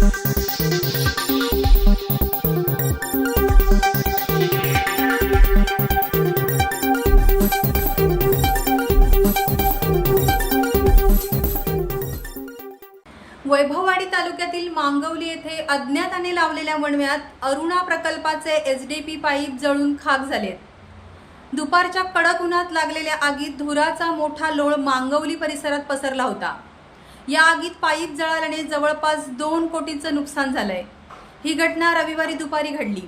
वैभववाडी तालुक्यातील मांगवली येथे अज्ञाताने लावलेल्या वणव्यात अरुणा प्रकल्पाचे एस डी पी पाईप जळून खाक झालेत दुपारच्या कडक उन्हात लागलेल्या आगीत धुराचा मोठा लोळ मांगवली परिसरात पसरला होता. या आगीत पाईप जळाल्याने जवळपास दोन कोटींचं नुकसान झालंय. ही घटना रविवारी दुपारी घडली.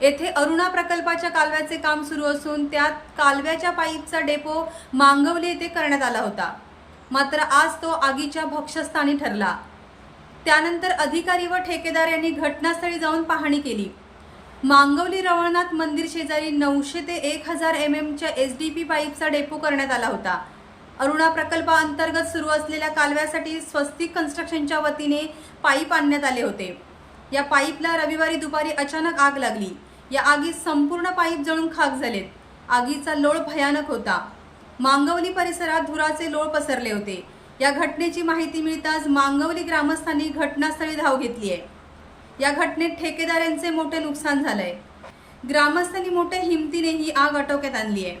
येथे अरुणा प्रकल्पाच्या कालव्याचे काम सुरू असून त्यात कालव्याच्या पाईपचा डेपो मांगवली येथे करण्यात आला होता. मात्र आज तो आगीच्या भक्षस्थानी ठरला. त्यानंतर अधिकारी व ठेकेदार यांनी घटनास्थळी जाऊन पाहणी केली. मांगवली रवळनाथ मंदिर शेजारी नऊशे ते एक हजार एम एमच्या एस डी पी पाईपचा डेपो करण्यात आला होता. अरुणा प्रकल्पाअंतर्गत सुरू असलेल्या कालव्यासाठी स्वस्तिक कन्स्ट्रक्शनच्या वतीने पाईप आणण्यात आले होते. या पाईपला रविवारी दुपारी अचानक आग लागली. या आगीत संपूर्ण पाईप जळून खाक झालेत. आगीचा लोळ भयानक होता. मांगवली परिसरात धुराचे लोळ पसरले होते. या घटनेची माहिती मिळताच मांगवली ग्रामस्थांनी घटनास्थळी धाव घेतली आहे या घटनेत ठेकेदारांचे मोठे नुकसान झालंय. ग्रामस्थांनी मोठ्या हिमतीने ही आग आटोक्यात आणली आहे